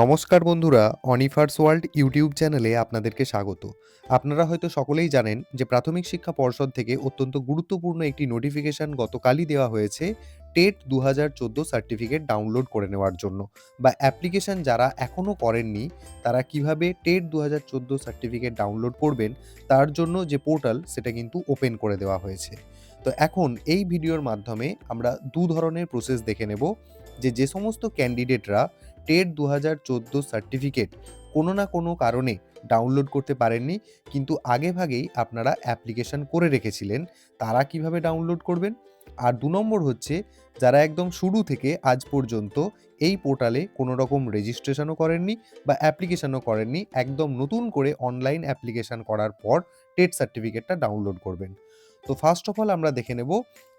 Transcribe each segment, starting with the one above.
নমস্কার বন্ধুরা অনিফার্স world YouTube চ্যানেলে আপনাদেরকে স্বাগত। আপনারা হয়তো সকলেই জানেন যে প্রাথমিক শিক্ষা পর্ষদ থেকে অত্যন্ত গুরুত্বপূর্ণ একটি নোটিফিকেশন গতকালই দেওয়া হয়েছে টেট দু হাজার চোদ্দ সার্টিফিকেট ডাউনলোড করে নেওয়ার জন্য। বা অ্যাপ্লিকেশন যারা এখনও করেননি, তারা কীভাবে টেট দু হাজার চোদ্দ সার্টিফিকেট ডাউনলোড করবেন, তার জন্য যে পোর্টাল সেটা কিন্তু ওপেন করে দেওয়া হয়েছে। তো এখন এই ভিডিওর মাধ্যমে আমরা দু ধরনের প্রসেস দেখে নেব, যে যে সমস্ত ক্যান্ডিডেটরা টেট দু হাজার চোদ্দ সার্টিফিকেট কোনো না কোনো কারণে ডাউনলোড করতে পারেননি, কিন্তু আগেভাগেই আপনারা অ্যাপ্লিকেশন করে রেখেছিলেন, তারা কীভাবে ডাউনলোড করবেন? আর দু নম্বর হচ্ছে, যারা একদম শুরু থেকে আজ পর্যন্ত এই পোর্টালে কোনো রকম রেজিস্ট্রেশনও করেননি বা অ্যাপ্লিকেশনও করেননি, একদম নতুন করে অনলাইন অ্যাপ্লিকেশন করার পর টেট সার্টিফিকেটটা ডাউনলোড করবেন। তো ফার্স্ট অফ অল আমরা দেখে নেব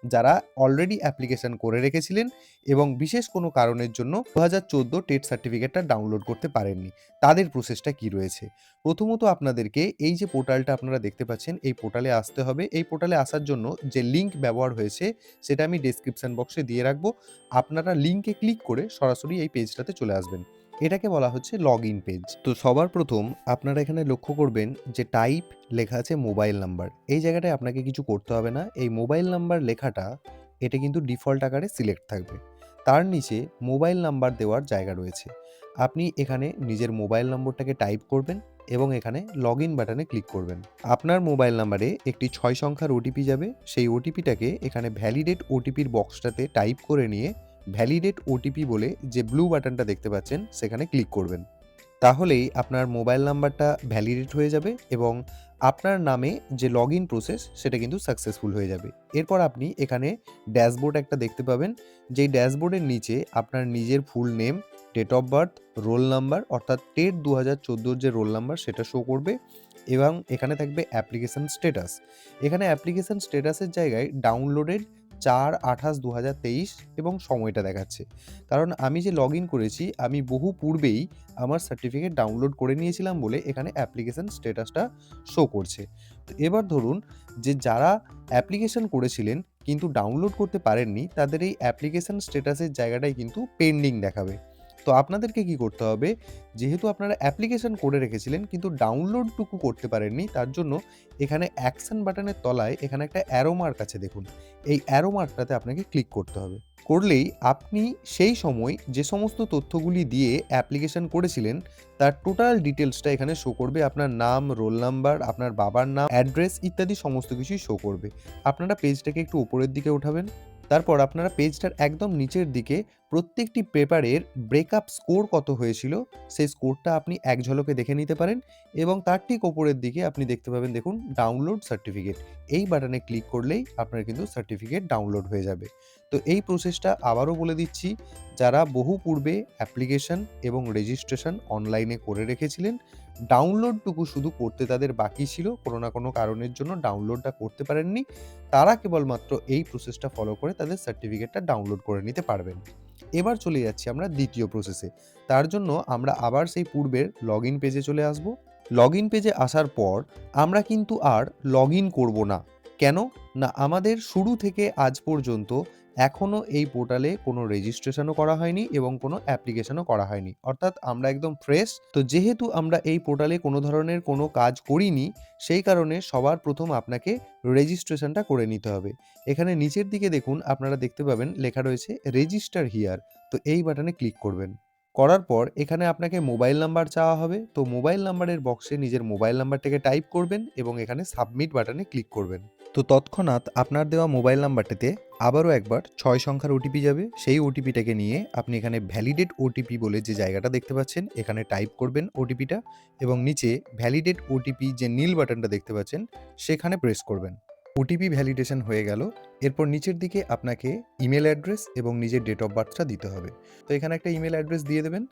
যারা অলরেডি অ্যাপ্লিকেশন করে রেখেছিলেন এবং বিশেষ কোনো কারণের জন্য দু হাজার চোদ্দ টেট সার্টিফিকেটটা ডাউনলোড করতে পারেননি, তাদের প্রসেসটা কি রয়েছে? প্রথমত আপনাদেরকে এই যে পোর্টালটা আপনারা দেখতে পাচ্ছেন, এই পোর্টালে আসতে হবে। এই পোর্টালে আসার জন্য যে লিঙ্ক ব্যবহার হয়েছে, সেটা আমি ডেসক্রিপশন বক্সে দিয়ে রাখব। আপনারা লিঙ্কে ক্লিক করে সরাসরি এই পেজটাতে চলে আসবেন। এটাকে বলা হচ্ছে লগ ইন পেজ তো সবার প্রথম আপনারা এখানে লক্ষ্য করবেন যে টাইপ লেখা আছে মোবাইল নাম্বার এই জায়গাটায় আপনাকে কিছু করতে হবে না। এই মোবাইল নাম্বার লেখাটা এটা কিন্তু ডিফল্ট আকারে সিলেক্ট থাকবে। তার নিচে মোবাইল নাম্বার দেওয়ার জায়গা রয়েছে। আপনি এখানে নিজের মোবাইল নম্বরটাকে টাইপ করবেন এবং এখানে লগ ইন বাটনে ক্লিক করবেন। আপনার মোবাইল নাম্বারে একটি ছয় সংখ্যার ওটিপি যাবে। সেই ওটিপিটাকে এখানে ভ্যালিডেট ওটিপির বক্সটাতে টাইপ করে নিয়ে ভ্যালিডেট ওটিপি বলে যে ব্লু বাটনটা দেখতে পাচ্ছেন, সেখানে ক্লিক করবেন। তাহলেই আপনার মোবাইল নাম্বারটা ভ্যালিডেট হয়ে যাবে এবং আপনার নামে যে লগ ইন প্রসেস সেটা কিন্তু সাকসেসফুল হয়ে যাবে। এরপর আপনি এখানে ড্যাশবোর্ড একটা দেখতে পাবেন, যেই ড্যাশবোর্ডের নিচে আপনার নিজের full name date of birth roll number অর্থাৎ টেট দু হাজার চোদ্দোর যে রোল নাম্বার সেটা শো করবে এবং এখানে থাকবে অ্যাপ্লিকেশান স্টেটাস এখানে অ্যাপ্লিকেশান স্টেটাসের জায়গায় ডাউনলোডেড চার আঠাশ দু হাজার তেইশ এবং সময়টা দেখাচ্ছে। কারণ আমি যে লগ ইন করেছি, আমি বহু পূর্বেই আমার সার্টিফিকেট ডাউনলোড করে নিয়েছিলাম বলে এখানে অ্যাপ্লিকেশান স্টেটাসটা শো করছে। তো এবার ধরুন যে যারা অ্যাপ্লিকেশান করেছিলেন কিন্তু ডাউনলোড করতে পারেননি, তাদের এই অ্যাপ্লিকেশান স্টেটাসের জায়গাটাই কিন্তু পেন্ডিং দেখাবে। তো আপনাদেরকে কি করতে হবে? যেহেতু আপনারা অ্যাপ্লিকেশন করে রেখেছিলেন, কিন্তু ডাউনলোডটুকু করতে পারেননি, তার জন্য এখানে অ্যাকশন বাটনের তলায় এখানে একটা অ্যারো মার্ক আছে দেখুন। এই অ্যারো মার্কটাতে আপনাকে ক্লিক করতে হবে। করলেই আপনি সেই সময় যে সমস্ত তথ্যগুলি দিয়ে অ্যাপ্লিকেশন করেছিলেন, তার টোটাল ডিটেলসটা এখানে শো করবে। আপনার নাম রোল নাম্বার আপনার বাবার নাম অ্যাড্রেস ইত্যাদি সমস্ত কিছুই শো করবে। আপনারা পেজটাকে একটু উপরের দিকে উঠাবেন তারপর আপনারা পেজটার একদম নিচের দিকে প্রত্যেকটি পেপারের ব্রেকআপ স্কোর কত হয়েছিল, সেই স্কোরটা আপনি এক ঝলকে দেখে নিতে পারেন এবং তার ঠিক ওপরের দিকে আপনি দেখতে পাবেন, দেখুন, ডাউনলোড সার্টিফিকেট। এই বাটনে ক্লিক করলেই আপনার কিন্তু সার্টিফিকেট ডাউনলোড হয়ে যাবে। তো এই প্রসেসটা আবারও বলে দিচ্ছি, যারা বহু পূর্বে অ্যাপ্লিকেশন এবং রেজিস্ট্রেশন অনলাইনে করে রেখেছিলেন ডাউনলোডটুকু শুধু করতে তাদের বাকি ছিল, কোনো না কোনো কারণের জন্য ডাউনলোডটা করতে পারেননি। তারা কেবলমাত্র এই প্রসেসটা ফলো করে তাদের সার্টিফিকেটটা ডাউনলোড করে নিতে পারবেন। এবার চলে যাচ্ছি আমরা দ্বিতীয় প্রসেসে তার জন্য আমরা আবার সেই পূর্বের লগ ইন পেজে চলে আসব। লগ ইন পেজে আসার পর আমরা কিন্তু আর লগ ইন করব না। কেন? না, আমাদের শুরু থেকে আজ পর্যন্ত এখনও এই পোর্টালে কোনো রেজিস্ট্রেশনও করা হয়নি এবং কোনো অ্যাপ্লিকেশনও করা হয়নি। অর্থাৎ আমরা একদম ফ্রেশ তো যেহেতু আমরা এই পোর্টালে কোনো ধরনের কোনো কাজ করিনি, সেই কারণে সবার প্রথম আপনাকে রেজিস্ট্রেশনটা করে নিতে হবে। এখানে নিচের দিকে দেখুন, আপনারা দেখতে পাবেন, লেখা রয়েছে রেজিস্টার হিয়ার তো এই বাটনে ক্লিক করবেন। করার পর এখানে আপনাকে মোবাইল নাম্বার চাওয়া হবে। তো মোবাইল নাম্বারের বক্সে নিজের মোবাইল নাম্বারটাকে টাইপ করবেন এবং এখানে সাবমিট বাটনে ক্লিক করবেন। তো তৎক্ষণাৎ আপনার দেওয়া মোবাইল নাম্বারটাতে আবারও একবার ছয় সংখ্যার ওটিপি যাবে। সেই ওটিপিটাকে নিয়ে আপনি এখানে ভ্যালিডেট ওটিপি বলে যে জায়গাটা দেখতে পাচ্ছেন, এখানে টাইপ করবেন ওটিপিটা এবং নিচে ভ্যালিডেট ওটিপি যে নীল বাটনটা দেখতে পাচ্ছেন, সেখানে প্রেস করবেন। ওটিপি ভ্যালিডেশন হয়ে গেল। এরপর নিচের দিকে আপনাকে ইমেল অ্যাড্রেস এবং নিজের ডেট অফ বার্থটা দিতে হবে। তো এখানে একটা ইমেল অ্যাড্রেস দিয়ে দেবেন।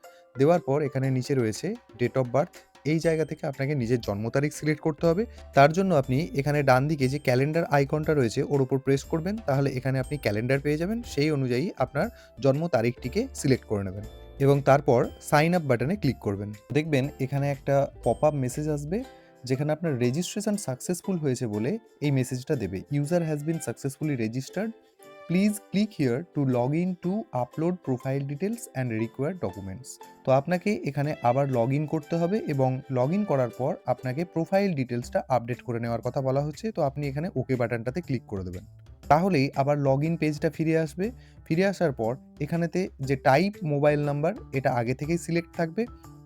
দেওয়ার পর এখানে নিচে রয়েছে ডেট অফ বার্থ এই জায়গা থেকে আপনাকে নিজের জন্ম তারিখ সিলেক্ট করতে হবে। তার জন্য আপনি এখানে ডান দিকে যে ক্যালেন্ডার আইকনটা রয়েছে, ওর উপর প্রেস করবেন। তাহলে এখানে আপনি ক্যালেন্ডার পেয়ে যাবেন। সেই অনুযায়ী আপনার জন্ম তারিখটিকে সিলেক্ট করে নেবেন এবং তারপর সাইন আপ বাটনে ক্লিক করবেন। দেখবেন এখানে একটা পপ আপ মেসেজ আসবে, যেখানে আপনার রেজিস্ট্রেশন সাকসেসফুল হয়েছে বলে এই মেসেজটা দেবে। User has been successfully registered please click here to log in to upload profile details and required documents তো আপনাকে এখানে আবার লগ ইন করতে হবে এবং লগ ইন করার পর আপনাকে প্রোফাইল ডিটেলসটা আপডেট করে নেওয়ার কথা বলা হচ্ছে। তো আপনি এখানে ওকে বাটনটাতে ক্লিক করে দেবেন। তাহলেই আবার লগ ইন পেজটা ফিরে আসবে। ফিরে আসার পর এখানেতে যে টাইপ মোবাইল নাম্বার এটা আগে থেকেই সিলেক্ট থাকবে।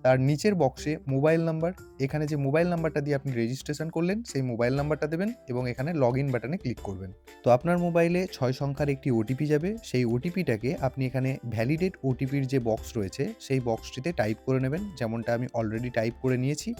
তার নিচের বক্সে মোবাইল নাম্বার এখানে যে মোবাইল নাম্বারটা দিয়ে আপনি রেজিস্ট্রেশন করলেন, সেই মোবাইল নাম্বারটা দেবেন এবং এখানে লগ ইন বাটনে ক্লিক করবেন। তো আপনার মোবাইলে ছয় সংখ্যার একটি ওটিপি যাবে, সেই ওটিপিটাকে আপনি এখানে ভ্যালিডেট ওটিপির যে বক্স রয়েছে, সেই বক্সটিতে টাইপ করে নেবেন, যেমনটা আমি অলরেডি টাইপ করে নিয়েছি,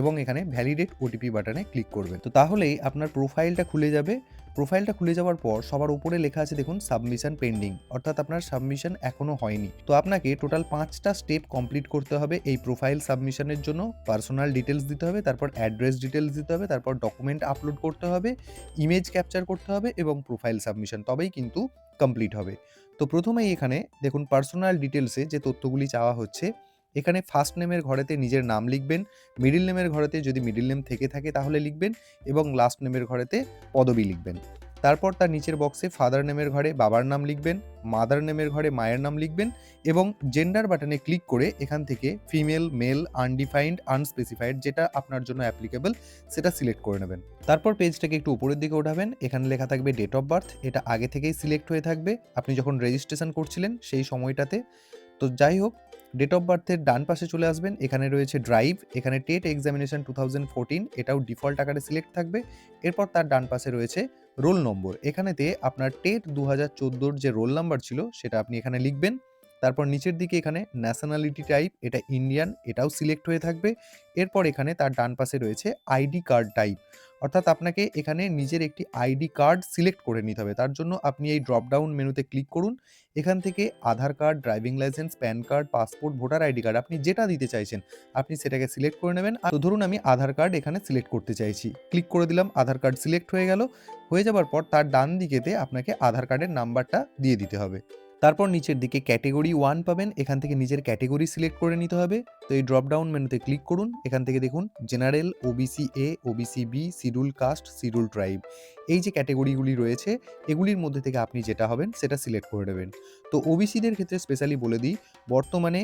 এবং এখানে ভ্যালিডেট ওটিপি বাটনে ক্লিক করবেন। তো তাহলেই আপনার প্রোফাইলটা খুলে যাবে প্রোফাইলটা খুলে যাওয়ার পর সবার উপরে লেখা আছে, দেখুন সাবমিশন পেন্ডিং অর্থাৎ আপনার সাবমিশন এখনও হয়নি। তো আপনাকে টোটাল পাঁচটা স্টেপ কমপ্লিট করতে হবে এই প্রোফাইল সাবমিশনের জন্য। পার্সোনাল ডিটেলস দিতে হবে, তারপর অ্যাড্রেস ডিটেলস দিতে হবে, তারপর ডকুমেন্ট আপলোড করতে হবে ইমেজ ক্যাপচার করতে হবে এবং প্রোফাইল সাবমিশন তবেই কিন্তু কমপ্লিট হবে। তো প্রথমেই এখানে দেখুন পার্সোনাল ডিটেলসে যে তথ্যগুলি চাওয়া হচ্ছে এখানে ফার্স্ট নেমের ঘরেতে নিজের নাম লিখবেন মিডিল নেমের ঘরেতে যদি মিডিল নেম থেকে থাকে তাহলে লিখবেন এবং লাস্ট নেমের ঘরেতে পদবি লিখবেন। তারপর তার নিচের বক্সে ফাদার নেমের ঘরে বাবার নাম লিখবেন মাদার নেমের ঘরে মায়ের নাম লিখবেন এবং জেন্ডার বাটনে ক্লিক করে এখান থেকে ফিমেল মেল আনডিফাইন্ড আনস্পেসিফাইড যেটা আপনার জন্য অ্যাপ্লিকেবল সেটা সিলেক্ট করে নেবেন। তারপর পেজটাকে একটু উপরের দিকে ওঠাবেন, এখানে লেখা থাকবে ডেট অফ বার্থ এটা আগে থেকেই সিলেক্ট হয়ে থাকবে। আপনি যখন রেজিস্ট্রেশন করছিলেন সেই সময়টাতে। তো যাই হোক ডেট অফ বার্থের ডান পাশে চলে আসবেন, এখানে রয়েছে ড্রাইভ এখানে TET examination two thousand fourteen এটাও ডিফল্ট আকারে সিলেক্ট থাকবে। এরপর তার ডান পাশে রয়েছে রোল নম্বর এখানেতে আপনার টেট দু হাজার চোদ্দোর যে রোল নাম্বার ছিল, সেটা আপনি এখানে লিখবেন। তারপর নিচের দিকে এখানে ন্যাশনালিটি টাইপ এটা ইন্ডিয়ান এটাও সিলেক্ট হয়ে থাকবে। এরপর এখানে তার ডান পাশে রয়েছে আইডি কার্ড টাইপ অর্থাৎ আপনাকে এখানে নিজের একটি আইডি কার্ড সিলেক্ট করে নিতে হবে। তার জন্য আপনি এই ড্রপডাউন মেনুতে ক্লিক করুন। এখান থেকে Aadhaar card driving licence PAN card passport voter ID card আপনি যেটা দিতে চাইছেন, আপনি সেটাকে সিলেক্ট করে নেবেন। আর ধরুন আমি আধার কার্ড এখানে সিলেক্ট করতে চাইছি। ক্লিক করে দিলাম, আধার কার্ড সিলেক্ট হয়ে গেল। হয়ে যাবার পর তার ডান দিকেতে আপনাকে আধার কার্ডের নাম্বারটা দিয়ে দিতে হবে। তারপর নিচের দিকে ক্যাটেগরি ওয়ান পাবেন, এখান থেকে নিজের ক্যাটেগরি সিলেক্ট করে নিতে হবে। তো এই ড্রপ ডাউন মেনুতে ক্লিক করুন, এখান থেকে দেখুন general OBC A OBC B schedule caste schedule tribe এই যে ক্যাটেগরিগুলি রয়েছে, এগুলির মধ্যে থেকে আপনি যেটা হবেন, সেটা সিলেক্ট করে নেবেন। তো ওবিসিদের ক্ষেত্রে স্পেশালি বলে দিই, বর্তমানে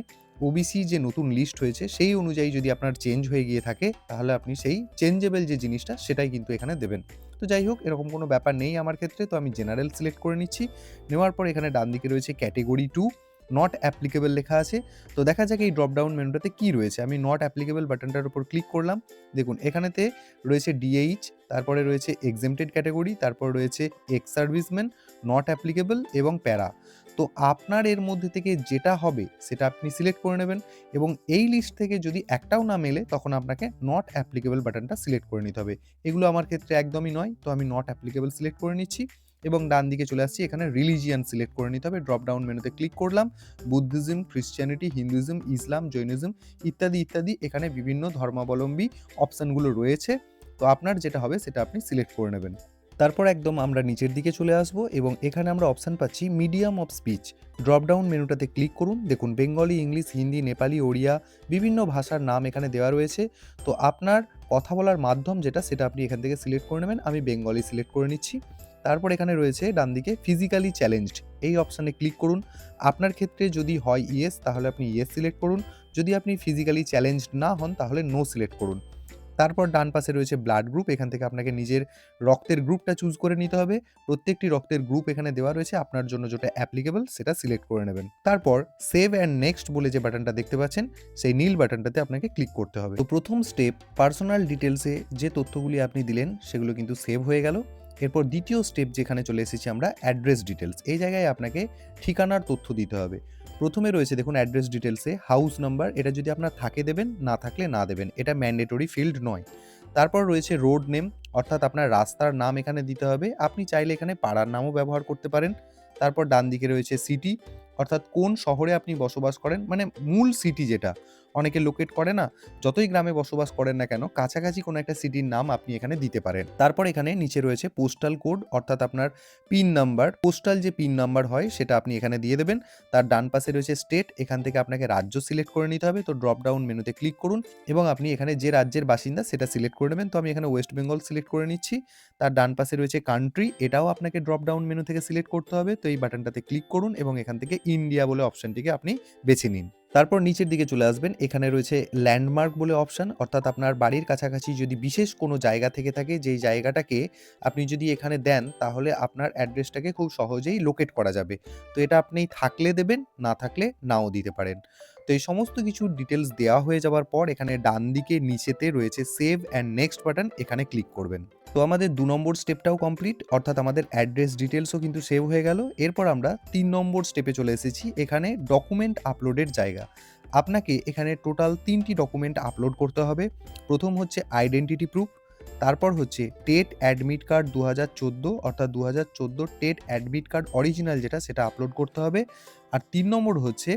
ওবিসি যে নতুন লিস্ট হয়েছে, সেই অনুযায়ী যদি আপনার চেঞ্জ হয়ে গিয়ে থাকে, তাহলে আপনি সেই চেঞ্জেবল যে জিনিসটা, সেটাই কিন্তু এখানে দেবেন। তো যাই হোক, এরকম কোনো ব্যাপার নেই আমার ক্ষেত্রে। তো আমি জেনারেল সিলেক্ট করে নিচ্ছি। নেওয়ার পর এখানে ডান দিকে রয়েছে ক্যাটেগরি টু নট অ্যাপ্লিকেবল লেখা আছে। তো দেখা যাক এই ড্রপডাউন মেনুটাতে কী রয়েছে। আমি নট অ্যাপ্লিকেবল বাটনটার উপর ক্লিক করলাম। দেখুন, এখানেতে রয়েছে ডিএইচ তারপরে রয়েছে এক্সেমটেড ক্যাটাগরি তারপর রয়েছে এক্স সার্ভিসম্যান নট অ্যাপ্লিকেবল এবং প্যারা তো আপনার এর মধ্যে থেকে যেটা হবে, সেটা আপনি সিলেক্ট করে নেবেন এবং এই লিস্ট থেকে যদি একটাও না মেলে, তখন আপনাকে নট অ্যাপ্লিকেবল বাটনটা সিলেক্ট করে নিতে হবে। এগুলো আমার ক্ষেত্রে একদমই নয়, তো আমি নট অ্যাপ্লিকেবল সিলেক্ট করে নিচ্ছি এবং ডান দিকে চলে আসছি, এখানে রিলিজিয়ান সিলেক্ট করে নিতে হবে। ড্রপ ডাউন মেনুতে ক্লিক করলাম Buddhism Christianity Hinduism Islam Jainism ইত্যাদি ইত্যাদি এখানে বিভিন্ন ধর্মাবলম্বী অপশানগুলো রয়েছে। তো আপনার যেটা হবে, সেটা আপনি সিলেক্ট করে নেবেন। তারপর একদম আমরা নিচের দিকে চলে আসব এবং এখানে আমরা অপশান পাচ্ছি মিডিয়াম অফ স্পিচ ড্রপডাউন মেনুটাতে ক্লিক করুন। দেখুন বেঙ্গলি ইংলিশ হিন্দি নেপালি ওড়িয়া বিভিন্ন ভাষার নাম এখানে দেওয়া রয়েছে। তো আপনার কথা বলার মাধ্যম যেটা, সেটা আপনি এখান থেকে সিলেক্ট করে নেবেন। আমি বেঙ্গলি সিলেক্ট করে নিচ্ছি। তারপর এখানে রয়েছে ডান দিকে ফিজিক্যালি চ্যালেঞ্জড এই অপশানে ক্লিক করুন। আপনার ক্ষেত্রে যদি হয় ইয়েস তাহলে আপনি ইয়েস সিলেক্ট করুন। যদি আপনি ফিজিক্যালি চ্যালেঞ্জড না হন, তাহলে নো সিলেক্ট করুন। তারপর ডান পাশে রয়েছে ব্লাড গ্রুপ এখান থেকে আপনাকে নিজের রক্তের গ্রুপটা চুজ করে নিতে হবে। প্রত্যেকটি রক্তের গ্রুপ এখানে দেওয়া রয়েছে, আপনার জন্য যেটা অ্যাপ্লিকেবল সেটা সিলেক্ট করে নেবেন। তারপর সেভ অ্যান্ড নেক্সট বলে যে বাটনটা দেখতে পাচ্ছেন, সেই নীল বাটনটাতে আপনাকে ক্লিক করতে হবে। তো প্রথম স্টেপ পার্সোনাল ডিটেলসে যে তথ্যগুলি আপনি দিলেন, সেগুলো কিন্তু সেভ হয়ে গেল। এরপর দ্বিতীয় স্টেপ যেখানে চলে এসেছি আমরা অ্যাড্রেস ডিটেলস এই জায়গায় আপনাকে ঠিকানার তথ্য দিতে হবে। প্রথমে রয়েছে দেখুন অ্যাড্রেস ডিটেলসে হাউস নাম্বার এটা যদি আপনার থাকে দেবেন, না থাকলে না দেবেন, এটা ম্যান্ডেটরি ফিল্ড নয়। তারপর রয়েছে রোড নেম অর্থাৎ আপনার রাস্তার নাম এখানে দিতে হবে, আপনি চাইলে এখানে পাড়ার নামও ব্যবহার করতে পারেন। তারপর ডান দিকে রয়েছে সিটি অর্থাৎ কোন শহরে আপনি বসবাস করেন মানে মূল সিটি যেটা অনেকে লোকেট করে না, যতই গ্রামে বসবাস করেন না কেন, কাছাকাছি কোনো একটা সিটির নাম আপনি এখানে দিতে পারেন। তারপর এখানে নিচে রয়েছে পোস্টাল কোড অর্থাৎ আপনার পিন নাম্বার পোস্টাল যে পিন নাম্বার হয়, সেটা আপনি এখানে দিয়ে দেবেন। তার ডান পাশে রয়েছে স্টেট এখান থেকে আপনাকে রাজ্য সিলেক্ট করে নিতে হবে। তো ড্রপ ডাউন মেনুতে ক্লিক করুন এবং আপনি এখানে যে রাজ্যের বাসিন্দা, সেটা সিলেক্ট করে নেবেন। তো আমি এখানে ওয়েস্ট বেঙ্গল সিলেক্ট করে নিচ্ছি। তার ডান পাশে রয়েছে কান্ট্রি এটাও আপনাকে ড্রপ ডাউন মেনু থেকে সিলেক্ট করতে হবে। তো এই বাটনটাতে ক্লিক করুন এবং এখান থেকে ইন্ডিয়া বলে অপশনটিকে আপনি বেছে নিন। তারপর নিচের দিকে চলে আসবেন। এখানে রয়েছে ল্যান্ডমার্ক বলে অপশান, অর্থাৎ আপনার বাড়ির কাছাকাছি যদি বিশেষ কোনো জায়গা থেকে থাকে, যেই জায়গাটাকে আপনি যদি এখানে দেন, তাহলে আপনার অ্যাড্রেসটাকে খুব সহজেই লোকেট করা যাবে। তো এটা আপনি থাকলে দেবেন, না থাকলে নাও দিতে পারেন। তো এই সমস্ত কিছু ডিটেলস দেওয়া হয়ে যাওয়ার পর এখানে ডান দিকে নিচেতে রয়েছে সেভ অ্যান্ড নেক্সট বাটন এখানে ক্লিক করবেন। তো আমাদের দু নম্বর স্টেপটাও কমপ্লিট অর্থাৎ আমাদের অ্যাড্রেস ডিটেলসও কিন্তু সেভ হয়ে গেল। এরপর আমরা তিন নম্বর স্টেপে চলে এসেছি, এখানে ডকুমেন্ট আপলোডের জায়গা। আপনাকে এখানে টোটাল তিনটি ডকুমেন্ট আপলোড করতে হবে। প্রথম হচ্ছে আইডেন্টিটি প্রুফ তারপর হচ্ছে টেট অ্যাডমিট কার্ড দু হাজার চোদ্দ, অর্থাৎ দু হাজার চোদ্দ টেট অ্যাডমিট কার্ড অরিজিনাল যেটা, সেটা আপলোড করতে হবে। আর তিন নম্বর হচ্ছে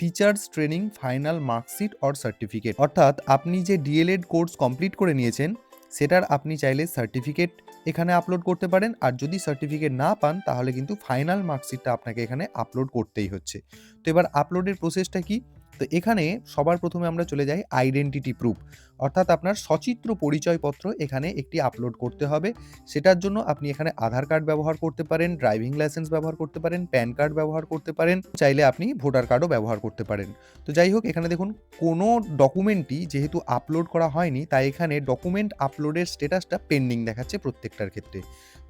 teachers training final marksheet or certificate অর্থাৎ আপনি যে ডিএলএড কোর্স কমপ্লিট করে নিয়েছেন, সেটার আপনি চাইলে সার্টিফিকেট এখানে আপলোড করতে পারেন। আর যদি সার্টিফিকেট না পান, তাহলে কিন্তু ফাইনাল মার্কশিটটা আপনাকে এখানে আপলোড করতেই হচ্ছে। তো এবার আপলোডের প্রসেসটা কি? তো এখানে সবার প্রথমে আমরা চলে যাই আইডেন্টিটি প্রুফ অর্থাৎ আপনার সচিত্র পরিচয়পত্র এখানে একটি আপলোড করতে হবে। সেটার জন্য আপনি এখানে আধার কার্ড ব্যবহার করতে পারেন ড্রাইভিং লাইসেন্স ব্যবহার করতে পারেন প্যান কার্ড ব্যবহার করতে পারেন, চাইলে আপনি ভোটার কার্ডও ব্যবহার করতে পারেন। তো যাই হোক, এখানে দেখুন কোনো ডকুমেন্টই যেহেতু আপলোড করা হয়নি, তাই এখানে ডকুমেন্ট আপলোডের স্টেটাসটা পেন্ডিং দেখাচ্ছে প্রত্যেকটার ক্ষেত্রে।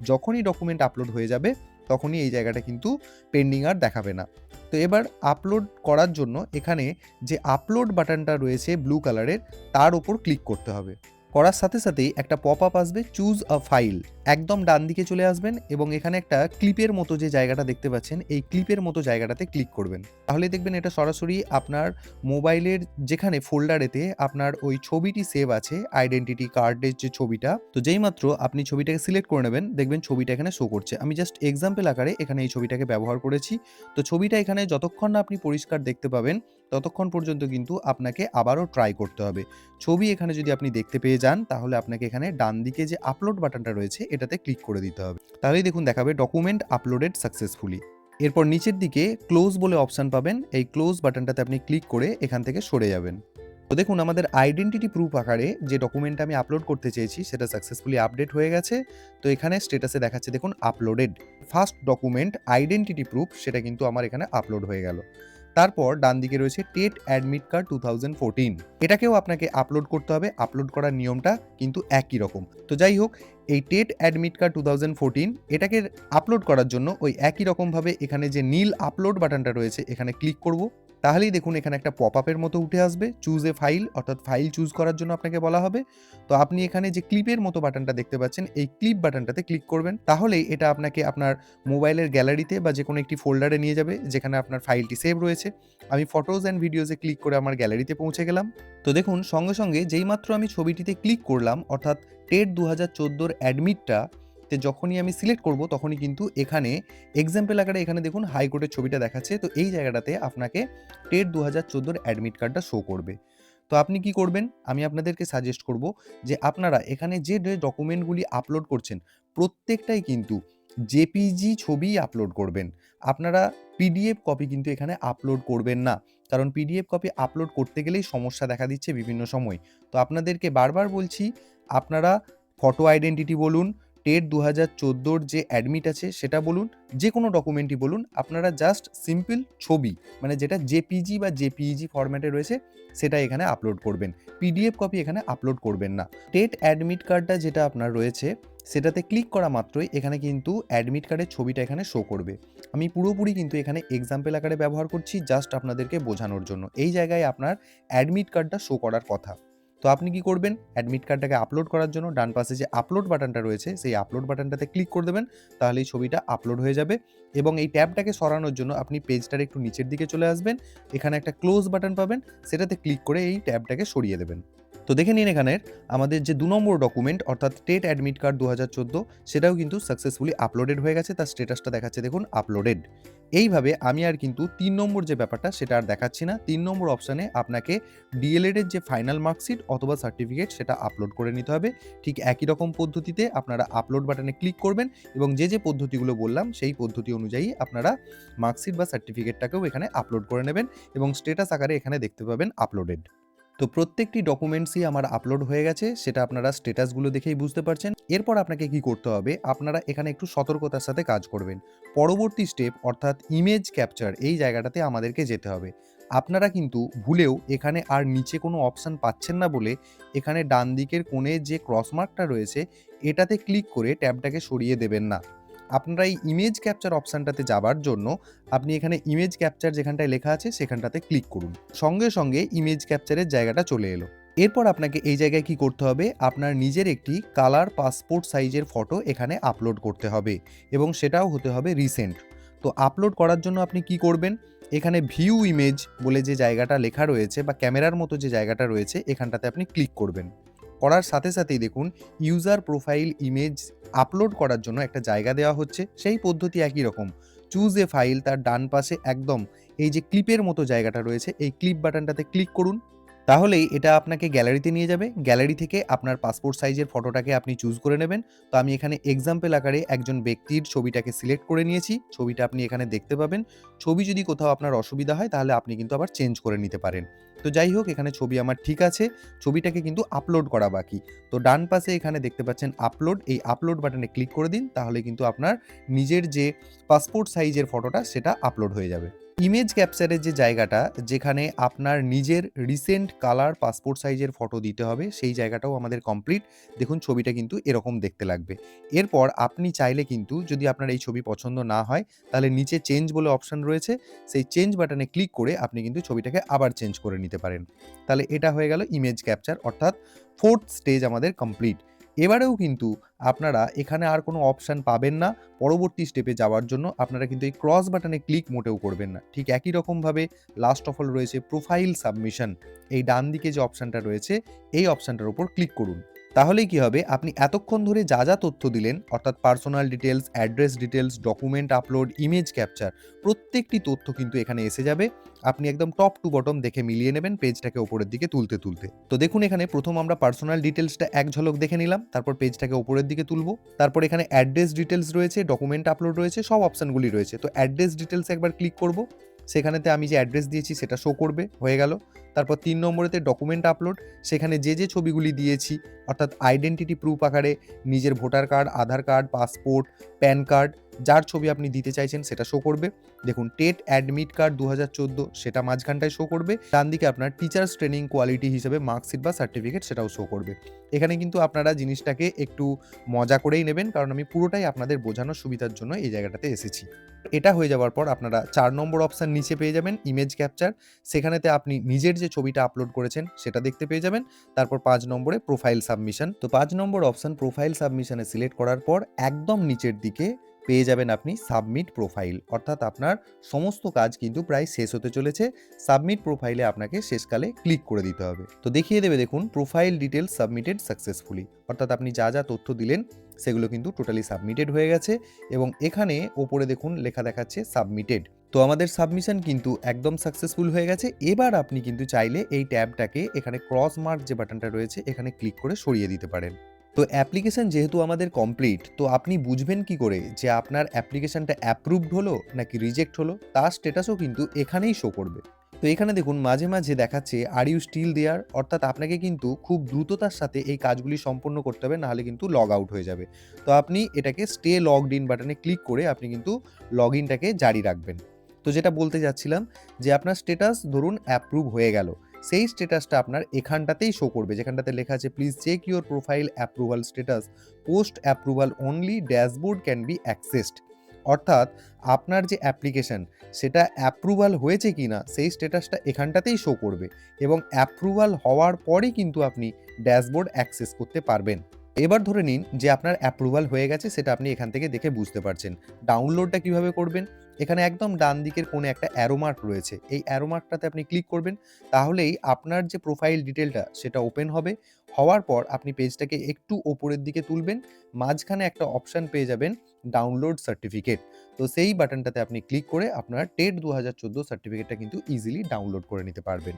যখনই ডকুমেন্ট আপলোড হয়ে যাবে তখনই এই জায়গাটা কিন্তু পেন্ডিং আর দেখাবে না। তো এবার আপলোড করার জন্য এখানে যে আপলোড বাটনটা রয়েছে ব্লু কালারের তার ওপর ক্লিক করতে হবে। করার সাথে সাথেই একটা পপ আপ আসবে চুজ আ ফাইল একদম ডান দিকে চলে আসবেন এবং এখানে একটা ক্লিপের মতো যে জায়গাটা দেখতে পাচ্ছেন, এই ক্লিপের মতো জায়গাটাতে ক্লিক করবেন। তাহলে দেখবেন এটা সরাসরি আপনার মোবাইলের যেখানে ফোল্ডারেতে আপনার ওই ছবিটি সেভ আছে আইডেন্টিটি কার্ডের যে ছবিটা। তো যেই মাত্র আপনি ছবিটাকে সিলেক্ট করে নেবেন, দেখবেন ছবিটা এখানে শো করছে। আমি জাস্ট এক্সাম্পল আকারে এখানে এই ছবিটাকে ব্যবহার করেছি। তো ছবিটা এখানে যতক্ষণ না আপনি পরিষ্কার দেখতে পাবেন ততক্ষণ পর্যন্ত কিন্তু আপনাকে আবারও ট্রাই করতে হবে। ছবি এখানে যদি আপনি দেখতে পেয়ে যান, তাহলে আপনাকে এখানে ডান দিকে যে আপলোড বাটনটা রয়েছে, এটাতে ক্লিক করে দিতে হবে। তাহলেই দেখুন, দেখাবে ডকুমেন্ট আপলোডেড সাকসেসফুলি এরপর নিচের দিকে ক্লোজ বলে অপশান পাবেন। এই ক্লোজ বাটনটাতে আপনি ক্লিক করে এখান থেকে সরে যাবেন। তো দেখুন, আমাদের আইডেন্টিটি প্রুফ আকারে যে ডকুমেন্ট আমি আপলোড করতে চেয়েছি, সেটা সাকসেসফুলি আপডেট হয়ে গেছে। তো এখানে স্টেটাসে দেখাচ্ছে, দেখুন uploaded first document identity proof সেটা কিন্তু আমার এখানে আপলোড হয়ে গেল। তারপর ডান দিকে রয়েছে TET admit card two thousand fourteen. এটাকেও আপনাকে আপলোড করতে হবে, আপলোড করার নিয়মটা কিন্তু একই রকম। তো যাই হোক, এই TET admit card two thousand এটাকে আপলোড করার জন্য ওই একই রকমভাবে এখানে যে নীল আপলোড বাটনটা রয়েছে, এখানে ক্লিক করব। তাহলেই দেখুন এখানে একটা পপ আপের মতো উঠে আসবে। চুজ এ ফাইল অর্থাৎ ফাইল চুজ করার জন্য আপনাকে বলা হবে। তো আপনি এখানে যে ক্লিপের মতো বাটনটা দেখতে পাচ্ছেন, এই ক্লিপ বাটনটাতে ক্লিক করবেন। তাহলেই এটা আপনাকে আপনার মোবাইলের গ্যালারিতে বা যে কোনো একটি ফোল্ডারে নিয়ে যাবে, যেখানে আপনার ফাইলটি সেভ রয়েছে। আমি ফটোজ অ্যান্ড ভিডিওসে ক্লিক করে আমার গ্যালারিতে পৌঁছে গেলাম। তো দেখুন, সঙ্গে সঙ্গে যেইমাত্র আমি ছবিটিতে ক্লিক করলাম, অর্থাৎ টেট দু হাজার চোদ্দোর অ্যাডমিটটা তে যখনই আমি সিলেক্ট করব, তখনই কিন্তু এখানে এক্সাম্পল আকারে এখানে দেখুন হাইকোর্টের ছবিটা দেখাচ্ছে। তো এই জায়গাটাতে আপনাকে টেট দু হাজার চোদ্দোর অ্যাডমিট কার্ডটা শো করবে। তো আপনি কি করবেন? আমি আপনাদেরকে সাজেস্ট করব যে আপনারা এখানে যে ডকুমেন্টগুলি আপলোড করছেন, প্রত্যেকটাই কিন্তু জেপিজি ছবি আপলোড করবেন। আপনারা পিডিএফ কপি কিন্তু এখানে আপলোড করবেন না। কারণ পিডিএফ কপি আপলোড করতে গেলেই সমস্যা দেখা দিচ্ছে বিভিন্ন সময়। তো আপনাদেরকে বারবার বলছি, আপনারা ফটো আইডেন্টিটি বলুন টেট দু হাজার চোদ্দোর যে অ্যাডমিট আছে, সেটা বলুন, যে কোনো ডকুমেন্টই বলুন, আপনারা জাস্ট সিম্পল ছবি মানে যেটা জেপিজি বা জেপিইজি ফরম্যাটে রয়েছে, সেটা এখানে আপলোড করবেন। পিডিএফ কপি এখানে আপলোড করবেন না। টেট অ্যাডমিট কার্ডটা যেটা আপনার রয়েছে, সেটাতে ক্লিক করা মাত্রই এখানে কিন্তু অ্যাডমিট কার্ডের ছবিটা এখানে শো করবে। আমি পুরোপুরি কিন্তু এখানে এক্সাম্পল আকারে ব্যবহার করছি জাস্ট আপনাদেরকে বোঝানোর জন্য। এই জায়গায় আপনার অ্যাডমিট কার্ডটা শো করার কথা। তো আপনি কি করবেন? অ্যাডমিট কার্ডটাকে আপলোড করার জন্য ডান পাশে যে আপলোড বাটনটা রয়েছে, সেই আপলোড বাটনটাতে ক্লিক করে দেবেন, তাহলে এই ছবিটা আপলোড হয়ে যাবে এবং এই ট্যাবটাকে সরানোর জন্য আপনি পেজটার একটু নিচের দিকে চলে আসবেন, এখানে একটা ক্লোজ বাটন পাবেন, সেটাতে ক্লিক করে এই ট্যাবটাকে সরিয়ে দেবেন। তো দেখে নিন এখানের আমাদের যে দু নম্বর ডকুমেন্ট অর্থাৎ টেট অ্যাডমিট কার্ড দু হাজার চোদ্দ, সেটাও কিন্তু সাকসেসফুলি আপলোডেড হয়ে গেছে, তার স্টেটাসটা দেখাচ্ছে দেখুন আপলোডেড এইভাবে আমি আর কিন্তু তিন নম্বর যে ব্যাপারটা সেটা আর দেখাচ্ছি না। তিন নম্বর অপশানে আপনাকে ডিএলএড এর যে ফাইনাল মার্কশিট অথবা সার্টিফিকেট সেটা আপলোড করে নিতে হবে। ঠিক একই রকম পদ্ধতিতে আপনারা আপলোড বাটনে ক্লিক করবেন এবং যে যে পদ্ধতিগুলো বললাম সেই পদ্ধতি অনুযায়ী আপনারা মার্কশিট বা সার্টিফিকেটটাকেও এখানে আপলোড করে নেবেন এবং স্টেটাস আকারে এখানে দেখতে পাবেন আপলোডেড তো প্রত্যেকটি ডকুমেন্টসই আমার আপলোড হয়ে গেছে, সেটা আপনারা স্টেটাসগুলো দেখেই বুঝতে পারছেন। এরপর আপনাকে কি করতে হবে, আপনারা এখানে একটু সতর্কতার সাথে কাজ করবেন। পরবর্তী স্টেপ অর্থাৎ ইমেজ ক্যাপচার এই জায়গাটাতে আমাদেরকে যেতে হবে। আপনারা কিন্তু ভুলেও এখানে আর নিচে কোনো অপশান পাচ্ছেন না বলে এখানে ডান দিকের কোণে যে ক্রসমার্কটা রয়েছে, এটাতে ক্লিক করে ট্যাবটাকে সরিয়ে দেবেন না। আপনারা এই ইমেজ ক্যাপচার অপশানটাতে যাবার জন্য আপনি এখানে ইমেজ ক্যাপচার যেখানটায় লেখা আছে সেখানটাতে ক্লিক করুন। সঙ্গে সঙ্গে ইমেজ ক্যাপচারের জায়গাটা চলে এলো। এরপর আপনাকে এই জায়গায় কি করতে হবে? আপনার নিজের একটি কালার পাসপোর্ট সাইজের ফটো এখানে আপলোড করতে হবে এবং সেটাও হতে হবে রিসেন্ট তো আপলোড করার জন্য আপনি কি করবেন? এখানে ভিউ ইমেজ বলে যে জায়গাটা লেখা রয়েছে বা ক্যামেরার মতো যে জায়গাটা রয়েছে এখানটাতে আপনি ক্লিক করবেন। করার সাথে সাথেই দেখুন ইউজার প্রোফাইল ইমেজ আপলোড করার জন্য একটা জায়গা দেওয়া হচ্ছে। সেই পদ্ধতি একই রকম। চুজ এ ফাইল তার ডান পাশে একদম এই যে ক্লিপের মতো জায়গাটা রয়েছে, এই ক্লিপ বাটনটাতে ক্লিক করুন। তাহলেই এটা আপনাকে গ্যালারিতে নিয়ে যাবে। গ্যালারি থেকে আপনার পাসপোর্ট সাইজের ফটোটাকে আপনি চুজ করে নেবেন। তো আমি এখানে এক্সাম্পল আকারে একজন ব্যক্তির ছবিটাকে সিলেক্ট করে নিয়েছি। ছবিটা আপনি এখানে দেখতে পাবেন। ছবি যদি কোথাও আপনার অসুবিধা হয়, তাহলে আপনি কিন্তু আবার চেঞ্জ করে নিতে পারেন। তো যাই হোক, এখানে ছবি আমার ঠিক আছে। ছবিটাকে কিন্তু আপলোড করা বাকি। তো ডান পাশে এখানে দেখতে পাচ্ছেন আপলোড এই আপলোড বাটনে ক্লিক করে দিন, তাহলে কিন্তু আপনার নিজের যে পাসপোর্ট সাইজের ফটোটা, সেটা আপলোড হয়ে যাবে। ইমেজ ক্যাপচারের যে জায়গাটা, যেখানে আপনার নিজের রিসেন্ট কালার পাসপোর্ট সাইজের ফটো দিতে হবে, সেই জায়গাটাও আমাদের কমপ্লিট দেখুন, ছবিটা কিন্তু এরকম দেখতে লাগবে। এরপর আপনি চাইলে কিন্তু, যদি আপনার এই ছবি পছন্দ না হয়, তাহলে নিচে চেঞ্জ বলে অপশান রয়েছে। সেই চেঞ্জ বাটনে ক্লিক করে আপনি কিন্তু ছবিটাকে আবার চেঞ্জ করে নিতে পারেন। তাহলে এটা হয়ে গেল ইমেজ ক্যাপচার অর্থাৎ ফোর্থ স্টেজ আমাদের কমপ্লিট এবারেও কিন্তু আপনারা এখানে আর কোনো অপশান পাবেন না। পরবর্তী স্টেপে যাওয়ার জন্য আপনারা কিন্তু এই ক্রস বাটনে ক্লিক মোটেও করবেন না। ঠিক একই রকমভাবে লাস্ট অফ অল রয়েছে প্রোফাইল সাবমিশন এই ডান দিকে যে অপশানটা রয়েছে, এই অপশানটার উপর ক্লিক করুন। তাহলেই কি হবে? আপনি এতক্ষণ ধরে যা যা তথ্য দিলেন, অর্থাৎ personal details address details document upload image capture প্রত্যেকটি তথ্য কিন্তু এখানে এসে যাবে। আপনি একদম টপ টু বটম দেখে মিলিয়ে নেবেন, পেজটাকে ওপরের দিকে তুলতে তুলতে। তো দেখুন এখানে প্রথম আমরা পার্সোনাল ডিটেলসটা এক ঝলক দেখে নিলাম, তারপর পেজটাকে ওপরের দিকে তুলবো, তারপর এখানে অ্যাড্রেস ডিটেলস রয়েছে ডকুমেন্ট আপলোড রয়েছে, সব অপশানগুলি রয়েছে। তো অ্যাড্রেস ডিটেলস একবার ক্লিক করব, সেখানেতে আমি যে অ্যাড্রেস দিয়েছি সেটা শো করবে, হয়ে গেল। তারপর তিন নম্বরেতে ডকুমেন্ট আপলোড সেখানে যে যে ছবিগুলি দিয়েছি, অর্থাৎ আইডেন্টিটি প্রুফ আকারে নিজের voter card Aadhaar card passport PAN card যার ছবি আপনি দিতে চাইছেন সেটা শো করবে। দেখুন, টেট অ্যাডমিট কার্ড দু হাজার চোদ্দ, সেটা মাঝখানটায় শো করবে। ডান দিকে আপনার টিচার্স ট্রেনিং কোয়ালিটি হিসেবে মার্কশিট বা সার্টিফিকেট সেটাও শো করবে। এখানে কিন্তু আপনারা জিনিসটাকে একটু মজা করেই নেবেন, কারণ আমি পুরোটাই আপনাদের বোঝানোর সুবিধার জন্য এই জায়গাটাতে এসেছি। এটা হয়ে যাওয়ার পর আপনারা চার নম্বর অপশান নিচে পেয়ে যাবেন ইমেজ ক্যাপচার সেখানেতে আপনি নিজের যে ছবিটা আপলোড করেছেন সেটা দেখতে পেয়ে যাবেন। তারপর পাঁচ নম্বরে প্রোফাইল সাবমিশন তো পাঁচ নম্বর অপশন প্রোফাইল সাবমিশনে সিলেক্ট করার পর একদম নিচের দিকে পেয়ে যাবেন আপনি সাবমিট প্রোফাইল অর্থাৎ আপনার সমস্ত কাজ কিন্তু প্রায় শেষ হতে চলেছে। সাবমিট প্রোফাইলে আপনাকে শেষকালে ক্লিক করে দিতে হবে। তো দেখিয়ে দেবে দেখুন প্রোফাইল ডিটেলস সাবমিটেড সাকসেসফুলি অর্থাৎ আপনি যা যা তথ্য দিলেন, সেগুলো কিন্তু টোটালি সাবমিটেড হয়ে গেছে এবং এখানে ওপরে দেখুন লেখা দেখাচ্ছে সাবমিটেড তো আমাদের সাবমিশন কিন্তু একদম সাকসেসফুল হয়ে গেছে। এবার আপনি কিন্তু চাইলে এই ট্যাবটাকে এখানে ক্রস মার্ক যে বাটনটা রয়েছে, এখানে ক্লিক করে সরিয়ে দিতে পারেন। তো অ্যাপ্লিকেশন যেহেতু আমাদের কমপ্লিট তো আপনি বুঝবেন কি করে যে আপনার অ্যাপ্লিকেশনটা অ্যাপ্রুভড হলো নাকি রিজেক্ট হলো? তার স্টেটাসও কিন্তু এখানেই শো করবে। তো এখানে দেখুন, মাঝে মাঝে দেখাচ্ছে আর ইউ স্টিল দেয়ার অর্থাৎ আপনাকে কিন্তু খুব দ্রুততার সাথে এই কাজগুলি সম্পন্ন করতে হবে, নাহলে কিন্তু লগ আউট হয়ে যাবে। তো আপনি এটাকে স্টে লগড ইন বাটনে ক্লিক করে আপনি কিন্তু লগ ইনটাকে জারি রাখবেন। তো যেটা বলতে যাচ্ছিলাম যে আপনার স্টেটাস ধরুন অ্যাপ্রুভ হয়ে গেল। সেই স্টেটাসটা আপনার এখানটাতেই শো করবে। যেখানটাতে লেখা আছে please check your profile approval status post approval only dashboard can be accessed অর্থাৎ আপনার যে অ্যাপ্লিকেশন সেটা অ্যাপ্রুভাল হয়েছে কি না সেই স্টেটাসটা এখানটাতেই শো করবে এবং অ্যাপ্রুভাল হওয়ার পরেই কিন্তু আপনি ড্যাশবোর্ড অ্যাক্সেস করতে পারবেন। এবার ধরে নিন যে আপনার অ্যাপ্রুভাল হয়ে গেছে, সেটা আপনি এখান থেকে দেখে বুঝতে পারছেন। ডাউনলোডটা কীভাবে করবেন? এখানে একদম ডান দিকের কোণে একটা অ্যারোমার্ক রয়েছে। এই অ্যারোমার্কটাতে আপনি ক্লিক করবেন। তাহলেই আপনার যে প্রোফাইল ডিটেলটা সেটা ওপেন হবে। হওয়ার পর আপনি পেজটাকে একটু ওপরের দিকে তুলবেন। মাঝখানে একটা অপশান পেয়ে যাবেন ডাউনলোড সার্টিফিকেট। তো সেই বাটনটাতে আপনি ক্লিক করে আপনার টেট দু হাজার চোদ্দ সার্টিফিকেটটা কিন্তু ইজিলি ডাউনলোড করে নিতে পারবেন।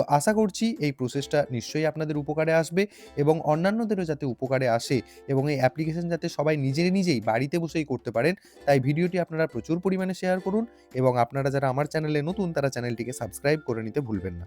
তো আশা করছি এই প্রসেসটা নিশ্চয়ই আপনাদের উপকারে আসবে এবং অন্যান্যদেরও যাতে উপকারে আসে এবং এই অ্যাপ্লিকেশন যাতে সবাই নিজে নিজেই বাড়িতে বসেই করতে পারেন, তাই ভিডিওটি আপনারা প্রচুর পরিমাণে শেয়ার করুন এবং আপনারা যারা আমার চ্যানেলে নতুন তারা চ্যানেলটিকে সাবস্ক্রাইব করে নিতে ভুলবেন না।